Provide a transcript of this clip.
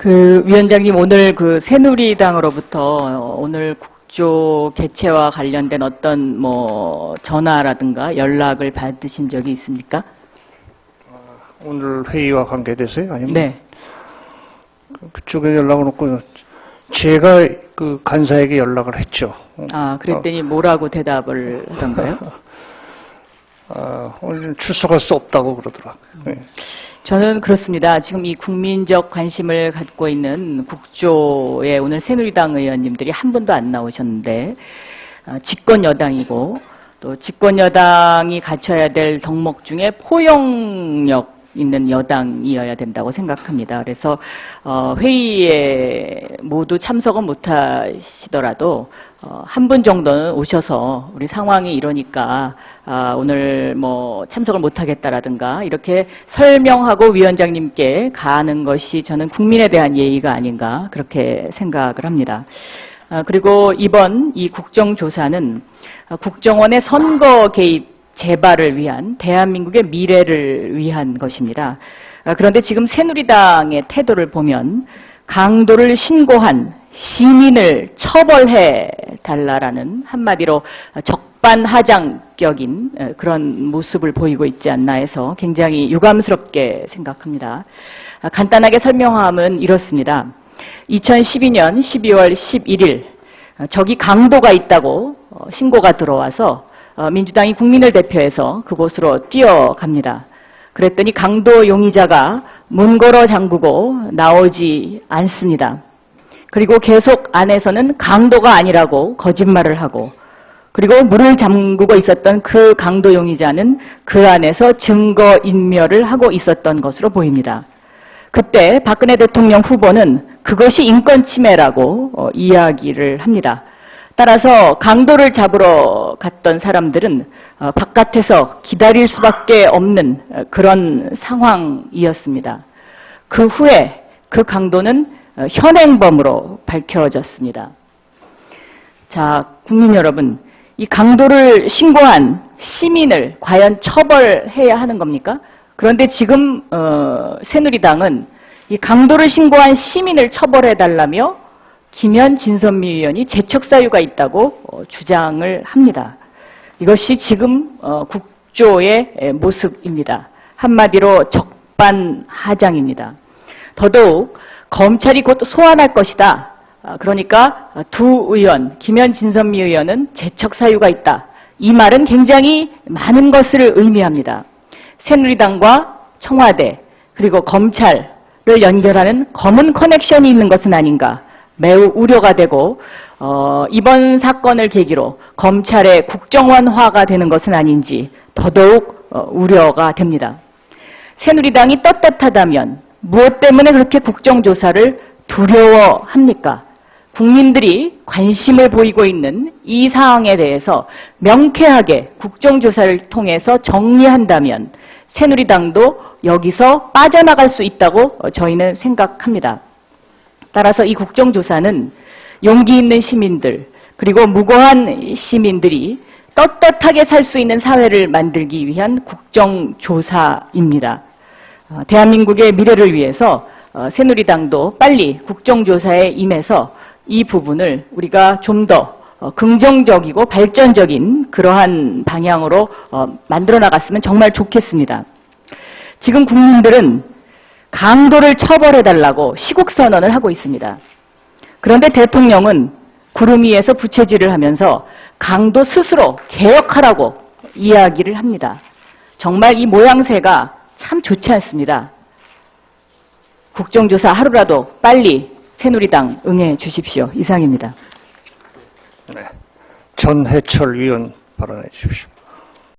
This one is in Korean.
그 위원장님 오늘 그 새누리당으로부터 어, 오늘 국조 개최와 관련된 어떤 뭐 전화라든가 연락을 받으신 적이 있습니까? 오늘 회의와 관계돼서요? 아니면 네. 그쪽에 연락을 놓고 제가 그 간사에게 연락을 했죠. 아, 그랬더니 뭐라고 대답을 하던가요? 어, 오늘 출석할 수 없다고 그러더라고요. 네. 저는 그렇습니다. 지금 이 국민적 관심을 갖고 있는 국조에 오늘 새누리당 의원님들이 한 분도 안 나오셨는데 어, 집권 여당이고 또 집권 여당이 갖춰야 될 덕목 중에 포용력 있는 여당이어야 된다고 생각합니다. 그래서 어, 회의에 모두 참석은 못하시더라도 어, 한 분 정도는 오셔서 우리 상황이 이러니까 아, 오늘 뭐 참석을 못하겠다라든가 이렇게 설명하고 위원장님께 가는 것이 저는 국민에 대한 예의가 아닌가 그렇게 생각을 합니다. 아, 그리고 이번 이 국정조사는 아, 국정원의 선거 개입 재발을 위한 대한민국의 미래를 위한 것입니다. 아, 그런데 지금 새누리당의 태도를 보면 강도를 신고한 시민을 처벌해 달라라는 한마디로 적반하장격인 에, 그런 모습을 보이고 있지 않나 해서 굉장히 유감스럽게 생각합니다. 아, 간단하게 설명하면 이렇습니다. 2012년 12월 11일 어, 저기 강도가 있다고 어, 신고가 들어와서 어, 민주당이 국민을 대표해서 그곳으로 뛰어갑니다. 그랬더니 강도 용의자가 문 걸어 잠그고 나오지 않습니다. 그리고 계속 안에서는 강도가 아니라고 거짓말을 하고 그리고 문을 잠그고 있었던 그 강도 용의자는 그 안에서 증거 인멸을 하고 있었던 것으로 보입니다. 그때 박근혜 대통령 후보는 그것이 인권 침해라고 어, 이야기를 합니다. 따라서 강도를 잡으러 갔던 사람들은 어, 바깥에서 기다릴 수밖에 없는 어, 그런 상황이었습니다. 그 후에 그 강도는 어, 현행범으로 밝혀졌습니다. 자, 국민 여러분, 이 강도를 신고한 시민을 과연 처벌해야 하는 겁니까? 그런데 지금 어, 새누리당은 이 강도를 신고한 시민을 처벌해 달라며 김현 진선미 의원이 재척 사유가 있다고 어, 주장을 합니다. 이것이 지금 어, 국조의 에, 모습입니다. 한마디로 적반하장입니다. 더더욱 검찰이 곧 소환할 것이다. 아, 그러니까 두 의원, 김현 진선미 의원은 재척 사유가 있다. 이 말은 굉장히 많은 것을 의미합니다. 새누리당과 청와대 그리고 검찰을 연결하는 검은 커넥션이 있는 것은 아닌가 매우 우려가 되고 어, 이번 사건을 계기로 검찰의 국정원화가 되는 것은 아닌지 더더욱 어, 우려가 됩니다. 새누리당이 떳떳하다면 무엇 때문에 그렇게 국정조사를 두려워합니까? 국민들이 관심을 보이고 있는 이 사항에 대해서 명쾌하게 국정조사를 통해서 정리한다면 새누리당도 여기서 빠져나갈 수 있다고 저희는 생각합니다. 따라서 이 국정조사는 용기 있는 시민들 그리고 무고한 시민들이 떳떳하게 살 수 있는 사회를 만들기 위한 국정조사입니다. 어, 대한민국의 미래를 위해서 어, 새누리당도 빨리 국정조사에 임해서 이 부분을 우리가 좀더 어, 긍정적이고 발전적인 그러한 방향으로 어, 만들어 나갔으면 정말 좋겠습니다. 지금 국민들은 강도를 처벌해달라고 시국선언을 하고 있습니다. 그런데 대통령은 구름 위에서 부채질을 하면서 강도 스스로 개혁하라고 이야기를 합니다. 정말 이 모양새가 참 좋지 않습니다. 국정조사 하루라도 빨리 새누리당 응해 주십시오. 이상입니다. 네. 전해철 위원 발언해 주십시오.